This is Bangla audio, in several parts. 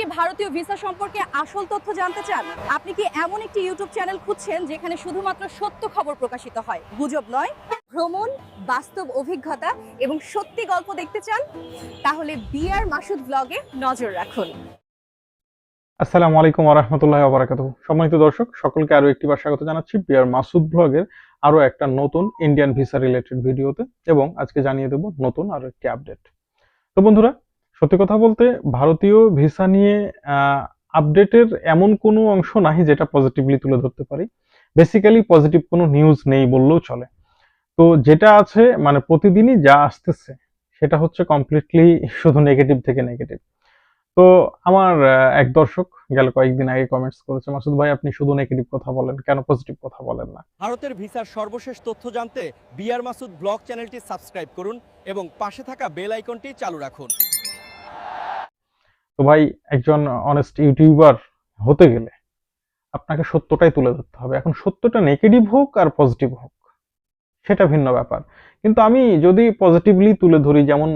কি ভারতীয় ভিসা সম্পর্কে আসল তথ্য জানতে চান? আপনি কি এমন একটি ইউটিউব চ্যানেল খুঁজছেন যেখানে শুধুমাত্র সত্য খবর প্রকাশিত হয়? গুজব নয়, ভ্রমণ, বাস্তব অভিজ্ঞতা এবং সত্যি গল্প দেখতে চান? তাহলে বিআর মাসুদ ব্লগে নজর রাখুন। আসসালামু আলাইকুম ওরহামতুল্লাহ ওবরাকাতুহ সম্মানিত দর্শক, সকলকে আরও একটি বার স্বাগত জানাচ্ছি বিয়ার মাসুদ ব্লগের আরও একটা নতুন ইন্ডিয়ান ভিসা রিলেটেড ভিডিওতে এবং আজকে জানিয়ে দেব নতুন আরও একটি আপডেট তো বন্ধুরা সত্যি কথা বলতে ভারতীয় ভিসা নিয়ে আপডেটের এমন কোনো অংশ নাই যেটা পজিটিভলি তুলে ধরতে পারি। বেসিক্যালি পজিটিভ কোনো নিউজ নেই বললেও চলে। তো যেটা আছে মানে প্রতিদিনই যা আসতেছে, সেটা হচ্ছে কমপ্লিটলি শুধু নেগেটিভ থেকে নেগেটিভ তো আমার এক দর্শক গেল কয়েকদিন আগে কমেন্টস করেছে, মাসুদ ভাই, আপনি শুধু নেগেটিভ কথা বলেন, কেন পজিটিভ কথা বলেন না? ভারতের ভিসার সর্বশেষ তথ্য জানতে বিআর মাসুদ ব্লগ চ্যানেলটি সাবস্ক্রাইব করুন এবং পাশে থাকা বেল আইকনটি চালু রাখুন। তো ভাই একজন অনেস্ট ইউটিউবার হতে গেলে আপনাকে সত্যটাই তুলে ধরতে হবে। এখন সত্যটা নেগেটিভ হোক আর পজিটিভ হোক, সেটা ভিন্ন ব্যাপার। কিন্তু আমি যদি পজিটিভলি তুলে ধরি, যেমন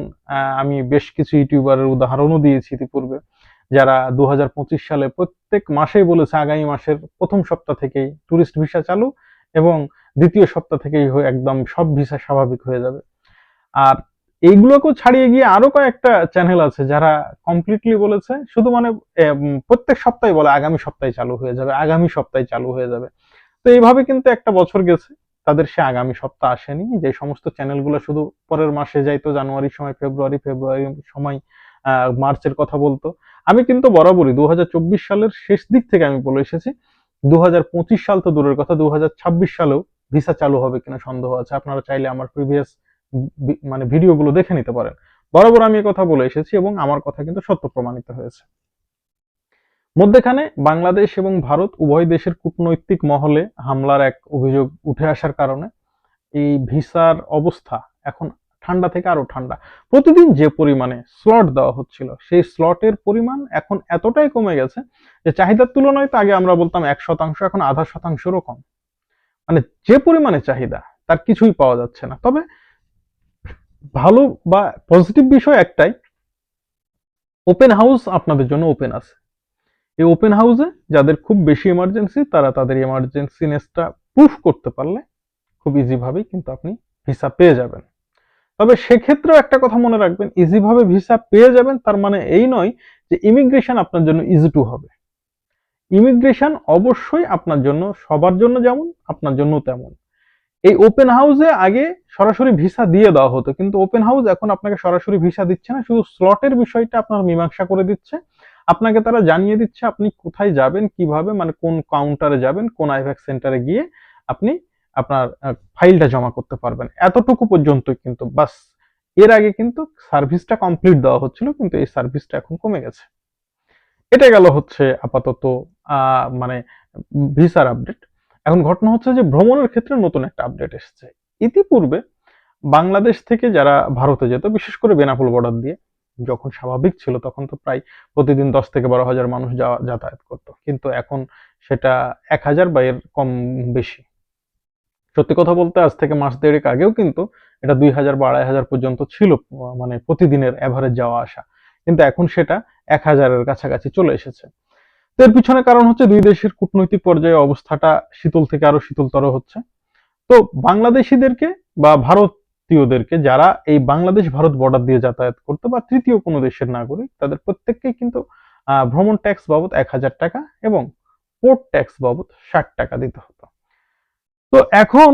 আমি বেশ কিছু ইউটিউবারের উদাহরণও দিয়েছি ইতিপূর্বে, যারা দু হাজার পঁচিশ সালে প্রত্যেক মাসেই বলেছে আগামী মাসের প্রথম সপ্তাহ থেকেই ট্যুরিস্ট ভিসা চালু এবং দ্বিতীয় সপ্তাহ থেকেই একদম সব ভিসা স্বাভাবিক হয়ে যাবে। আর এইগুলোকেও ছাড়িয়ে গিয়ে আরও কয়েকটা চ্যানেল আছে যারা কমপ্লিটলি বলেছে, শুধু মানে প্রত্যেক সপ্তাহে বলে আগামী সপ্তাহে চালু হয়ে যাবে, আগামী সপ্তাহে চালু হয়ে যাবে। তো এইভাবে কিন্তু একটা বছর গেছে, তাদের সে আগামী সপ্তাহ আসেনি। যে সমস্ত চ্যানেলগুলো শুধু পরের মাসে যাইতো জানুয়ারির সময়, ফেব্রুয়ারি ফেব্রুয়ারি সময় মার্চের কথা বলতো। আমি কিন্তু বরাবরই দু হাজার চব্বিশ সালের শেষ দিক থেকে আমি বলে এসেছি দু হাজার পঁচিশ সাল তো দূরের কথা দু হাজার ছাব্বিশ সালেও ভিসা চালু হবে কিনা সন্দেহ আছে। আপনারা চাইলে আমার প্রিভিয়াস মানে ভিডিওগুলো দেখে নিতে পারেন। বরাবর আমি কথা বলে এসেছি এবং আমার কথা কিন্তু সত্য প্রমাণিত হয়েছে। মধ্যেখানে বাংলাদেশ এবং ভারত উভয় দেশের কূটনৈতিক মহলে হামলার এক অভিযোগ উঠে আসার কারণে এই ভিসার অবস্থা এখন ঠান্ডা থেকে আরও ঠান্ডা। প্রতিদিন যে পরিমাণে স্লট দেওয়া হচ্ছিল, সেই স্লটের পরিমাণ এখন এতটাই কমে গেছে যে চাহিদার তুলনায় তো আগে আমরা বলতাম এক শতাংশ, এখন আধা শতাংশেরও কম। মানে যে পরিমাণে চাহিদা, তার কিছুই পাওয়া যাচ্ছে না। তবে ভালো বা পজিটিভ বিষয় একটাই ওপেন হাউস আপনাদের জন্য ওপেন আছে। এই ওপেন হাউসে যাদের খুব বেশি এমার্জেন্সি তারা তাদের এমার্জেন্সিনেসটা প্রুফ করতে পারলে খুব ইজি ভাবেই কিন্তু আপনি ভিসা পেয়ে যাবেন। তবে সেক্ষেত্রেও একটা কথা মনে রাখবেন ইজিভাবে ভিসা পেয়ে যাবেন, তার মানে এই নয় যে ইমিগ্রেশন আপনার জন্য ইজি টু হবে। ইমিগ্রেশন অবশ্যই আপনার জন্য, সবার জন্য যেমন, আপনার জন্য তেমন। এই ওপেন হাউসে আগে সরাসরি ভিসা দিয়ে দেওয়া হতো, কিন্তু ওপেন হাউস এখন আপনাকে সরাসরি ভিসা দিচ্ছে না, শুধু স্লটের বিষয়টা আপনার মীমাংসা করে দিচ্ছে। আপনাকে তারা জানিয়ে দিচ্ছে আপনি কোথায় যাবেন, কীভাবে মানে কোন কাউন্টারে যাবেন, কোন আইভ্যাক সেন্টারে গিয়ে আপনি আপনার ফাইলটা জমা করতে পারবেন। এতটুকু পর্যন্ত কিন্তু, বাস। এর আগে কিন্তু সার্ভিসটা কমপ্লিট দেওয়া হচ্ছিল, কিন্তু এই সার্ভিসটা এখন কমে গেছে। এটা গেল হচ্ছে আপাতত মানে ভিসার আপডেট এখন ঘটনা হচ্ছে যে ভ্রমণের ক্ষেত্রে নতুন একটা আপডেট এসেছে। ইতিপূর্বে বাংলাদেশ থেকে যারা ভারতে যেত, বিশেষ করে বেনাপোল বর্ডার দিয়ে, যখন স্বাভাবিক ছিল তখন তো প্রায় প্রতিদিন দশ থেকে বারো হাজার মানুষ যাওয়া, যাতায়াত করতো। কিন্তু এখন সেটা এক হাজার বা এর কম বেশি। সত্যি কথা বলতে আজ থেকে মাস দেড়েক আগেও কিন্তু এটা দুই হাজার বা আড়াই হাজার পর্যন্ত ছিল মানে প্রতিদিনের অ্যাভারেজ যাওয়া আসা। কিন্তু এখন সেটা এক হাজারের কাছাকাছি চলে এসেছে। এর পিছনে কারণ হচ্ছে দুই দেশের কূটনৈতিক পর্যায়ে অবস্থাটা শীতল থেকে আরও শীতলতর হচ্ছে। তো বাংলাদেশিদেরকে বা ভারতীয়দেরকে যারা এই বাংলাদেশ ভারত বর্ডার দিয়ে যাতায়াত করতো বা তৃতীয় কোনো দেশের নাগরিক, তাদের প্রত্যেককেই কিন্তু ভ্রমণ ট্যাক্স বাবদ এক হাজার টাকা এবং পোর্ট ট্যাক্স বাবদ ষাট টাকা দিতে হতো। তো এখন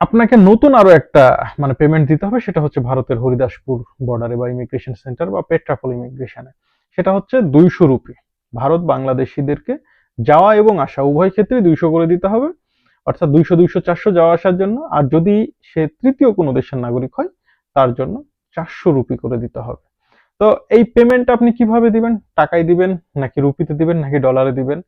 আপনাকে নতুন আরও একটা মানে পেমেন্ট দিতে হবে, সেটা হচ্ছে ভারতের হরিদাসপুর বর্ডারে বা ইমিগ্রেশন সেন্টার বা পেট্রাপোল ইমিগ্রেশনে সেটা হচ্ছে দুইশো রুপি। ভারত বাংলাদেশিদেরকে যাওয়া এবং আসা, উভয় ক্ষেত্রে দুইশো করে দিতে হবে। অর্থাৎ দুইশো দুইশো, চারশো যাওয়া আসার জন্য, আর যদি সে তৃতীয় কোনো দেশের নাগরিক হয়, তার জন্য চারশো রুপি করে দিতে হবে। তো এই পেমেন্ট আপনি কীভাবে দিবেন? টাকায় দিবেন, নাকি রুপিতে দিবেন, নাকি ডলারে দিবেন?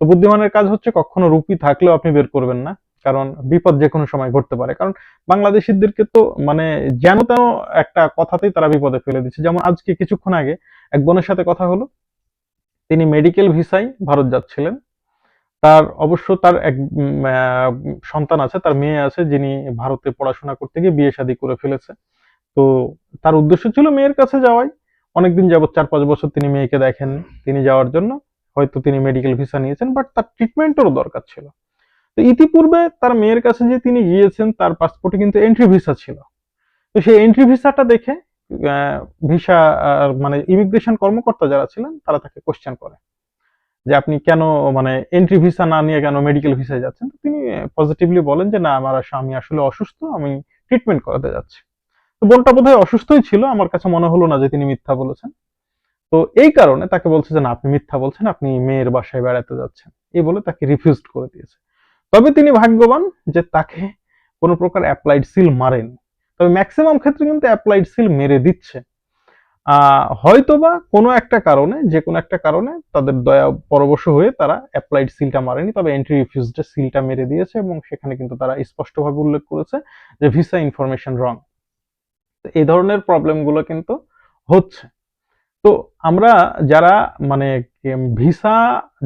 তো বুদ্ধিমানের কাজ হচ্ছে কখনো রুপি থাকলেও আপনি বের করবেন না, কারণ বিপদ যে কোনো সময় ঘটতে পারে। কারণ বাংলাদেশিদেরকে তো মানে যেন তেন একটা কথাতেই তারা বিপদে ফেলে দিচ্ছে। যেমন আজকে কিছুক্ষণ আগে এক বোনের সাথে কথা হলো তিনি মেডিকেল ভিসায় ভারত যাচ্ছিলেন। তার অবশ্য তার এক সন্তান আছে, তার মেয়ে আছে, যিনি ভারতে পড়াশোনা করতে গিয়ে বিয়ে শাদী করে ফেলেছে। তো তার উদ্দেশ্য ছিল মেয়ের কাছে যাওয়াই। অনেকদিন যাবত চার পাঁচ বছর তিনি মেয়েকে দেখেন তিনি যাওয়ার জন্য। হয়তো তিনি মেডিকেল ভিসা নিয়েছেন বাট তার ট্রিটমেন্টেরও দরকার ছিল। তো ইতিপূর্বে তার মেয়ের কাছে যে তিনি গিয়েছেন, তার পাসপোর্টে কিন্তু এন্ট্রি ভিসা ছিল। তো সেই এন্ট্রি ভিসাটা দেখে ভিসা মানে ইমিগ্রেশন কর্মকর্তা যারা ছিলেন, তারা তাকে কোশ্চেন করে। যে আপনি কেন মানে এন্ট্রি ভিসা না নিয়ে কেন মেডিকেল ভিসায় যাচ্ছেন? তিনি পজিটিভলি বলেন যে, না, আমার আমি আসলে অসুস্থ, আমি ট্রিটমেন্ট করাতে যাচ্ছি। তো বোনটা বোধহয় অসুস্থই ছিল, আমার কাছে মনে হলো না যে তিনি মিথ্যা বলেছেন। তো এই কারণে তাকে বলছে যে, না, আপনি মিথ্যা বলছেন, আপনি মেয়ের বাসায় বেড়াতে যাচ্ছেন। এই বলে তাকে রিফিউজ করে দিয়েছে। তবে তিনি ভাগ্যবান যে তাকে কোনো প্রকার অ্যাপ্লাইড সিল মারেনি। তবে ম্যাক্সিমাম ক্ষেত্রে কিন্তু অ্যাপ্লাইড সিল মেরে দিচ্ছে। হয়তোবা কোনো একটা কারণে, যে কোনো একটা কারণে তাদের দয়া পরবশ হয়ে তারা অ্যাপ্লাইড সিলটা মারেনি, তবে এন্ট্রি রিফিউজড সিলটা মেরে দিয়েছে এবং সেখানে কিন্তু তারা স্পষ্টভাবে উল্লেখ করেছে যে ভিসা ইনফরমেশন রং এই ধরনের প্রবলেমগুলো কিন্তু হচ্ছে। তো আমরা যারা মানে ভিসা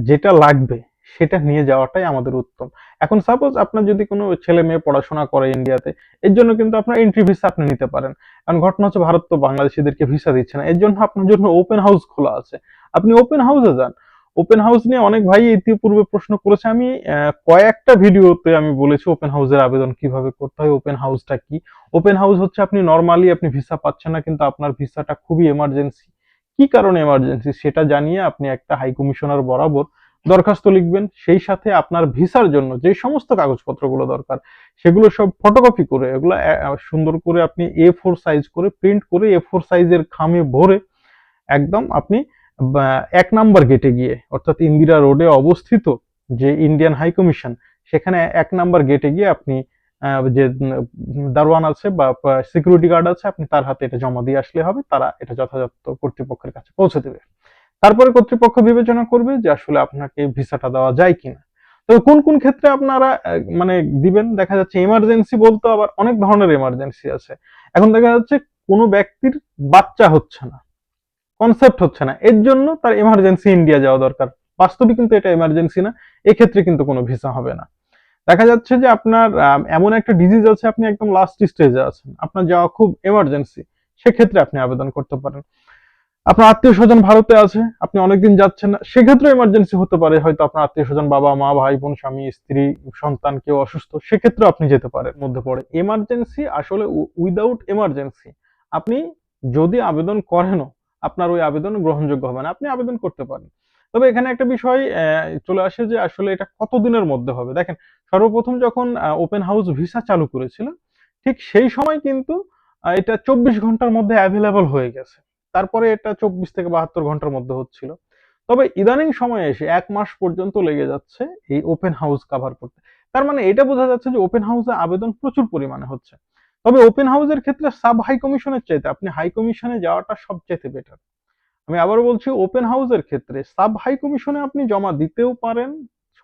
যেটা লাগবে সেটা নিয়ে যাওয়াটাই আমাদের উত্তম। এখন সাপোজ আপনার যদি কোনো ছেলে মেয়ে পড়াশোনা করে ইন্ডিয়াতে এর জন্য কিন্তু আপনার এন্ট্রি ভিসা আপনি নিতে পারেন। কারণ ঘটনা হচ্ছে ভারত তো বাংলাদেশিদেরকে ভিসা দিচ্ছে না, এর জন্য আপনার জন্য ওপেন হাউস খোলা আছে। আপনি ওপেন হাউসে যান। ওপেন হাউস নিয়ে অনেক ভাই ইতিপূর্বে প্রশ্ন করেছে, আমি কয়েকটা ভিডিওতে আমি বলেছি ওপেন হাউসের আবেদন কীভাবে করতে হয় ওপেন হাউসটা কি? ওপেন হাউস হচ্ছে আপনি নর্মালি আপনি ভিসা পাচ্ছেন না, কিন্তু আপনার ভিসাটা খুবই এমার্জেন্সি কি কারণে এমার্জেন্সি সেটা জানিয়ে আপনি একটা হাই কমিশনার বরাবর দরখাস্ত লিখবেন, সেই সাথে আপনার ভিসার জন্য যে সমস্ত কাগজপত্রগুলো দরকার, সেগুলো সব ফটোকপি করে, এগুলো সুন্দর করে আপনি এ ফোর সাইজ করে প্রিন্ট করে এ ফোর সাইজের খামে ভরে একদম আপনি এক নাম্বার গেটে গিয়ে, অর্থাৎ ইন্দিরা রোডে অবস্থিত যে ইন্ডিয়ান হাই কমিশন সেখানে এক নাম্বার গেটে গিয়ে আপনি যে দারোয়ান আছে বা সিকিউরিটি গার্ড আছে, আপনি তার হাতে এটা জমা দিয়ে আসলে হবে, তারা এটা যথাযথ কর্তৃপক্ষের কাছে পৌঁছে দেবে। তারপরে কর্তৃপক্ষ বিবেচনা করবে যে আসলে আপনাকে ভিসাটা দেওয়া যায় কিনা। তবে কোন কোন ক্ষেত্রে আপনারা মানে দিবেন? দেখা যাচ্ছে এমার্জেন্সি বলতে আবার অনেক ধরনের এমার্জেন্সি আছে। এখন দেখা যাচ্ছে কোনো ব্যক্তির বাচ্চা হচ্ছে না কনসেপ্ট হচ্ছে না। এর জন্য তার এমার্জেন্সি ইন্ডিয়া যাওয়া দরকার। বাস্তবে কিন্তু এটা এমার্জেন্সি না, এক্ষেত্রে কিন্তু কোনো ভিসা হবে না। দেখা যাচ্ছে যে আপনার এমন একটা ডিজিজ আছে, আপনি একদম লাস্ট স্টেজে আছেন। আপনার যাওয়া খুব এমার্জেন্সি সেক্ষেত্রে আপনি আবেদন করতে পারেন। আপনার আত্মীয় স্বজন ভারতে আছে, আপনি অনেকদিন যাচ্ছেন না, সেক্ষেত্রে এমার্জেন্সি হতে পারে, হয়তো আপনার আত্মীয় স্বজন বাবা, মা, ভাই, বোন, স্বামী, স্ত্রী, সন্তান, কেউ অসুস্থ, সেক্ষেত্রে আপনি যেতে পারেন, মধ্যে পড়ে। এমার্জেন্সি আসলে উইদাউট এমার্জেন্সি আপনি যদি আবেদন করেনও, আপনার ওই আবেদন গ্রহণযোগ্য হবে না, আপনি আবেদন করতে পারেন। তবে এখানে একটা বিষয় চলে আসে যে আসলে এটা কতদিনের মধ্যে হবে? দেখেন, সর্বপ্রথম যখন ওপেন হাউস ভিসা চালু করেছিল ঠিক সেই সময় কিন্তু এটা চব্বিশ ঘণ্টার মধ্যে অ্যাভেলেবল হয়ে গেছে। তারপরে এটা চব্বিশ থেকে বাহাত্তর ঘণ্টার মধ্যে হচ্ছিল। তবে ইদানিং সময়ে এসে এক মাস পর্যন্ত লেগে যাচ্ছে এই ওপেন হাউস কভার করতে। তার মানে এটা বোঝা যাচ্ছে যে ওপেন হাউসে আবেদন প্রচুর পরিমাণে হচ্ছে। তবে ওপেন হাউসের ক্ষেত্রে সাব হাই কমিশনের চাইতে আপনি হাই কমিশনে যাওয়াটা সবচেয়ে বেটার আমি আবারও বলছি ওপেন হাউসের ক্ষেত্রে সাব হাই কমিশনে আপনি জমা দিতেও পারেন,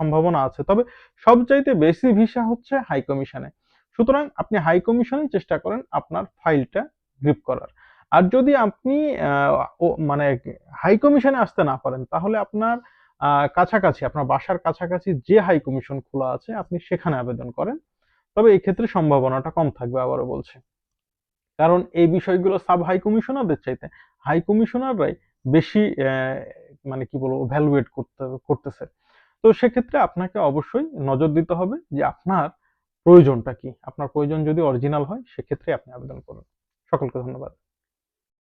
সম্ভাবনা আছে। তবে সবচাইতে বেশি ভিসা হচ্ছে হাই কমিশনে সুতরাং আপনি হাই কমিশনেই চেষ্টা করেন আপনার ফাইলটা গ্রিপ করার। আর যদি আপনি মানে হাই কমিশনে আসতে না পারেন, তাহলে আপনার কাছাকাছি, আপনার বাসার কাছাকাছি যে হাই কমিশন খোলা আছে, আপনি সেখানে আবেদন করেন। তবে এই ক্ষেত্রে সম্ভাবনাটা কম থাকবে আবারও বলছি। কারণ এই বিষয়গুলো সাব হাই কমিশনারদের চাইতে হাই কমিশনাররাই বেশি মানে কি বলব ভ্যালুয়েট করতে, করতেছে। তো সেক্ষেত্রে আপনাকে অবশ্যই নজর দিতে হবে যে আপনার প্রয়োজনটা কি। আপনার প্রয়োজন যদি অরিজিনাল হয়, সেক্ষেত্রে আপনি আবেদন করুন। সকলকে ধন্যবাদ।